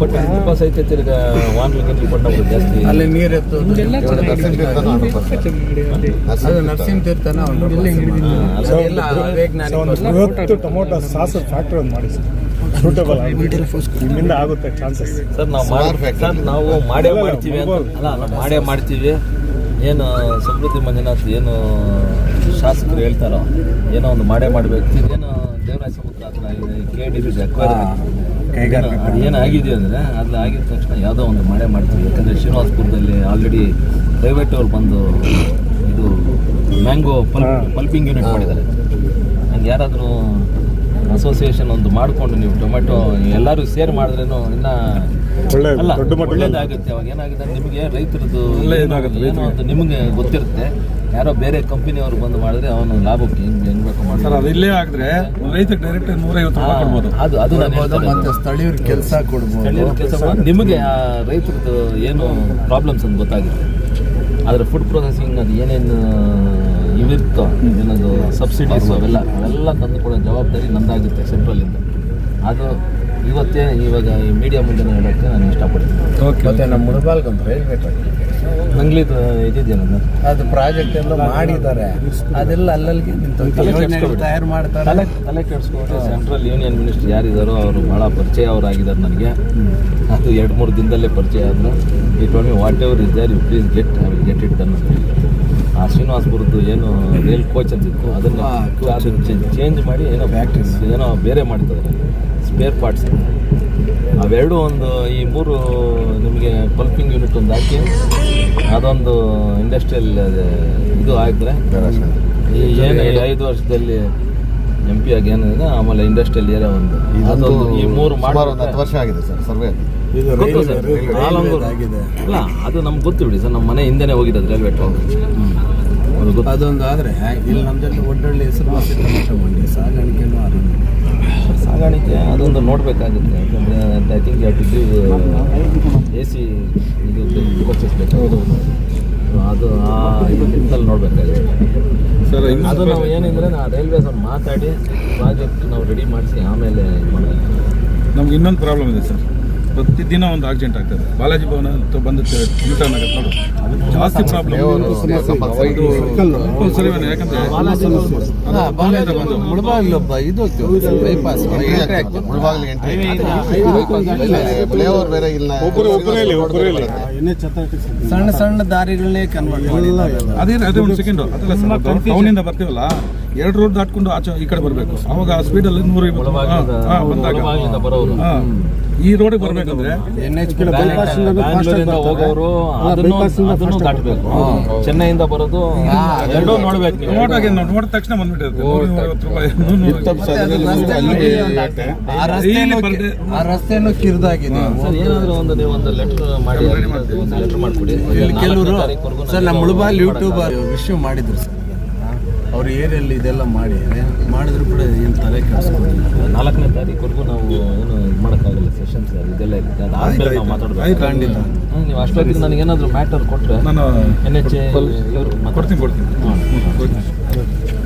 But pass ಐತೆ ತಿರ್ಗ ವಾನ್ಲಿ ಜಾಸ್ತಿ ಅಲ್ಲಿ ನೀರು ಎತ್ತು ನರಸಿಂಹ ತೀರ್ಥನ ಅದು ನರಸಿಂಹ ತೀರ್ಥನ ಎಲ್ಲ ವೈಜ್ಞಾನಿಕ ಇವತ್ತು ಟೊಮೊಟೊ ಸಾಸ್ ಫ್ಯಾಕ್ಟ್ರಿ ಒಂದು ಮಾಡಿ ಸರ್ ಸೂಟಬಲ್ ನಿಮ್ಮಿಂದ ಆಗುತ್ತೆ ಚಾನ್ಸಸ್ ಸರ್ ನಾವು ಸರ್ ನಾವು ಮಾಡೇ ಮಾಡ್ತೀವಿ ಅಂತ. ಅಲ್ಲ ನಾವು ಮಾಡೇ ಮಾಡ್ತೀವಿ. ಏನು ಸಮೃದ್ಧಿ ಮಂಜುನಾಥ್ ಏನು ಶಾಸಕರು ಹೇಳ್ತಾರೋ ಏನೋ ಒಂದು ಮಾಡೇ ಮಾಡಬೇಕು ಏನೋ ದೇವರಾಜ ಸಮುದ್ರ ಹತ್ರ ಕೆ ಡಿ ಬಿ ಅದು ಏನು ಆಗಿದೆಯೋ ಅಂದರೆ ಅದು ಆಗಿದ ತಕ್ಷಣ ಯಾವುದೋ ಒಂದು ಮಾಡೇ ಮಾಡ್ತೀವಿ. ಯಾಕಂದರೆ ಶ್ರೀನಿವಾಸಪುರದಲ್ಲಿ ಆಲ್ರೆಡಿ ಪ್ರೈವೇಟ್ ಅವ್ರು ಬಂದು ಇದು ಮ್ಯಾಂಗೋ ಪಲ್ಪ್. ಪಲ್ಪಿಂಗ್ ಯೂನಿಟ್ ಮಾಡಿದ್ದಾರೆ. ಹಂಗೆ ಯಾರಾದರೂ ಅಸೋಸಿಯೇಷನ್ ಒಂದು ಮಾಡಿಕೊಂಡು ನೀವು ಟೊಮೆಟೊ ಎಲ್ಲರೂ ಸೇರ್ ಮಾಡಿದ್ರೇನು ಇನ್ನೂ ಅಲ್ಲ ಒಳ್ಳೇದಾಗುತ್ತೆ. ಅವಾಗ ಏನಾಗುತ್ತೆ ನಿಮಗೆ ರೈತರದ್ದು ಏನು ಅಂತ ನಿಮಗೆ ಗೊತ್ತಿರುತ್ತೆ. ಯಾರೋ ಬೇರೆ ಕಂಪನಿಯವರು ಬಂದು ಮಾಡಿದ್ರೆ ಅವನು ಲಾಭಕ್ಕೆ ಹೆಂಗ್ ಹೆಂಗ್ ಬೇಕು ಸರ್ ಮಾಡ್ತಾರೆ ಅದು ಇಲ್ಲೇ ಆಗಿದ್ರೆ ರೈತಕ್ಕೆ ಡೈರೆಕ್ಟ್ ನೂರೈವತ್ತು ರೂಪಾಯಿ ಕೊಡ್ಬೋದು. ಅದು ಅದು ಮತ್ತೆ ಇರೋದು. ಸ್ಥಳೀಯರ ಕೆಲಸ ಕೊಡ್ಬೋದು. ಸ್ಥಳೀಯರ ಕೆಲಸ ನಿಮಗೆ ಆ ರೈತರದ್ದು ಏನು ಪ್ರಾಬ್ಲಮ್ಸ್ ಅಂತ ಗೊತ್ತಾಗುತ್ತೆ ಆದರೆ ಫುಡ್ ಪ್ರೊಸೆಸಿಂಗ್ ಅದು ಏನೇನು ಇವಿರುತ್ತೋ ಏನದು ಸಬ್ಸಿಡೀಸ್ ಅವೆಲ್ಲ ಅವೆಲ್ಲ ತಂದು ಕೊಡೋ ಜವಾಬ್ದಾರಿ ನಂದಾಗುತ್ತೆ ಸೆಂಟ್ರಲಿಂದ ಅದು ಇವತ್ತೇ ಇವಾಗ ಈ ಮೀಡಿಯಾ ಮುಂದೆ ಹೇಳೋಕ್ಕೆ ನಾನು ಇಷ್ಟಪಡ್ತೀನಿ. ಓಕೆ ಮತ್ತೆ ನಮ್ಮ ಮುಳಬಾಲ್ಗೊಂದು ರೈಲ್ವೆ ಟ್ರ್ಯಾಕ್ ನಂಗ್ಲಿ ಇದು. ಇದಿದೆಯಲ್ಲ ಅದು ಪ್ರಾಜೆಕ್ಟ್ ಎಲ್ಲ ಮಾಡಿದ್ದಾರೆ. ಅದೆಲ್ಲ ಅಲ್ಲಲ್ಲಿ ತಯಾರು ಮಾಡ್ತಾರೆ. ತಲೆ ಕೆಡಿಸ್ಕೊಂಡು ಸೆಂಟ್ರಲ್ ಯೂನಿಯನ್ ಮಿನಿಸ್ಟರ್ ಯಾರಿದ್ದಾರೋ ಅವರು ಭಾಳ ಪರಿಚಯ ಅವರಾಗಿದ್ದಾರೆ ನನಗೆ ಅದು ಎರಡು ಮೂರು ದಿನದಲ್ಲೇ ಪರಿಚಯ ಆದರು it tell whatever is there you please get I will get it done ಆ ಶ್ರೀನಿವಾಸಪುರದ್ದು ಏನು ರೇಲ್ ಕೋಚ್ ಅಂತಿತ್ತು ಅದನ್ನು ಚೇಂಜ್ ಮಾಡಿ ಏನೋ ಫ್ಯಾಕ್ಟ್ರೀಸ್ ಏನೋ ಬೇರೆ ಮಾಡಿದ್ದಾರೆ ಸ್ಪೇರ್ ಪಾರ್ಟ್ಸ್ ಅವೆರಡು ಒಂದು ಈ ಮೂರು ನಿಮಗೆ ಪಲ್ಪಿಂಗ್ ಯೂನಿಟ್ ಒಂದು ಹಾಕಿ ಅದೊಂದು ಇಂಡಸ್ಟ್ರಿಯಲ್ ಇದು ಆಗಿದ್ರೆ ಈ ಏನು ಐದು ವರ್ಷದಲ್ಲಿ ಎಂ ಪಿ ಆಗಿ ಏನಿದೆ ಆಮೇಲೆ ಇಂಡಸ್ಟ್ರಿಯಲ್ ಏರಿಯಾ ಒಂದು. ಈ ಮೂರು ವರ್ಷ ಆಗಿದೆ ಸರ್ ಸರ್ವೆ ಇದು ಗೊತ್ತು ಸರ್ ಆಲಂಗೂರು ಆಗಿದೆ ಅಲ್ಲ ಅದು ನಮ್ಗೆ ಗೊತ್ತು ಬಿಡಿ ಸರ್ ನಮ್ಮ ಮನೆ ಹಿಂದೆನೇ ಹೋಗಿದ್ದು ರೈಲ್ವೆ ಟ್ರಾಕ್. ಅದು ಗೊತ್ತು. ಅದೊಂದು ಆದ್ರೆ ಇಲ್ಲಿ ನಮ್ದಲ್ಲಿ ಒಡ್ಡಳ್ಳಿ ಹೆಸರು ಮಾಡಿ ಸಾಗಾಣಿಕೆನೂ ಆರಂಭ ಸಾಗಾಣಿಕೆ ಅದೊಂದು ನೋಡಬೇಕಾಗುತ್ತೆ ಯಾಕಂದರೆ I think you to A C ಇದು ಪರ್ಚೇಸ್ ಬೇಕು. ಅದು ಆ ಇದು ನಿಟ್ಟಿನಲ್ಲಿ ನೋಡಬೇಕಾಗುತ್ತೆ. ಸರ್ ಅದು ನಾವು ಏನಿದ್ರೆ ನಾ ರೈಲ್ವೇಸ್ ಅವ್ರು ಮಾತಾಡಿ ಪ್ರಾಜೆಕ್ಟ್ ನಾವು ರೆಡಿ ಮಾಡಿಸಿ ಆಮೇಲೆ ಇದು ಮಾಡಬೇಕು ನಮ್ಗೆ ಇನ್ನೊಂದು ಪ್ರಾಬ್ಲಮ್ ಇದೆ ಸರ್. ಪ್ರತಿದಿನ ಒಂದು ಆಕ್ಸಿಡೆಂಟ್ ಆಗ್ತದೆ. ಬಾಲಾಜಿ ಭವನ ಅಂತ ಬಂದು ರಿಟರ್ನ್ ಆಗುತ್ತೆ ನೋಡು. ಜಾಸ್ತಿ ಪ್ರಾಬ್ಲಮ್ ಯಾಕಂದ್ರೆ ಸಣ್ಣ ಸಣ್ಣ ದಾರಿಗಳನ್ನೇ ಕನ್ವರ್ಟ್ ಅದೇ ಅದೇ ಒಂದು ಸೆಕೆಂಡ್ ಅದಲ್ಲ ಟೌನಿಂದ ಬರ್ತೀವಲ್ಲ? ಎರಡು ರೋಡ್ ದಾಟ್ಕೊಂಡು ಆಚೆ ಈ ಕಡೆ ಬರಬೇಕು. ಅವಾಗ ಆ ಸ್ಪೀಡಲ್ಲಿ ನೂರ ಬಂದಾಗ. ಬರೋರು. ಈ ರೋಡಿಗೆ ಬರ್ಬೇಕಂದ್ರೆ ಎನ್ ಎಚ್ ಬ್ಯಾಂಗ್ಳೂರಿಂದ ಹೋಗೋರು ಅದನ್ನು ಅದನ್ನು ದಾಟಬೇಕು. ಚೆನ್ನೈಯಿಂದ ಬರೋದು ಎರಡೂ ನೋಡ್ಬೇಕು. ನಾವು ನೋಡಿದ ತಕ್ಷಣ ಬಂದ್ಬಿಟ್ಟಿರುತ್ತೆ. ಆ ರಸ್ತೆನೂ ಕಿರಿದಾಗಿದೆ ಸರ್ ಏನಾದರೂ ಒಂದು ನೀವು ಒಂದು ಲೆಟರ್ ಮಾಡಿ ಒಂದು ಲೆಟರ್ ಮಾಡಿಕೊಡಿ. ಕೆಲವರು ಸರ್ ನಮ್ಮ ಮುಳುಬಾಲ್ ಯೂಟ್ಯೂಬ್ ವಿಶ್ಯೂ ಮಾಡಿದ್ರು ಸರ್. ಅವ್ರ ಏರಿಯಲ್ಲಿ ಇದೆಲ್ಲ ಮಾಡಿ ಮಾಡಿದ್ರು ಕೂಡ ಏನು ತಲೆ ಕೆಡಿಸ್ಕೊಂಡಿಲ್ಲ ನಾಲ್ಕನೇ ತಾರೀಕುವರೆಗೂ ನಾವು ಏನು ಇದು ಮಾಡೋಕ್ಕಾಗಲ್ಲ ಸೆಷನ್ಸ್ ಇದೆಲ್ಲ ಇರುತ್ತೆ. ನಾವು ಮಾತಾಡಬೇಕು. ಖಂಡಿತ. ನೀವು ಅಷ್ಟೊತ್ತಿಗೆ ನನಗೆ ಏನಾದರೂ ಮ್ಯಾಟರ್ ಕೊಟ್ಟರೆ ನಾನು ಎನ್ ಎಚ್ ಇವರು ಕೊಡ್ತೀನಿ ಕೊಡ್ತೀನಿ.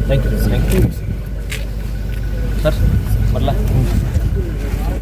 Thank you thank you sir ಬರಲಾ?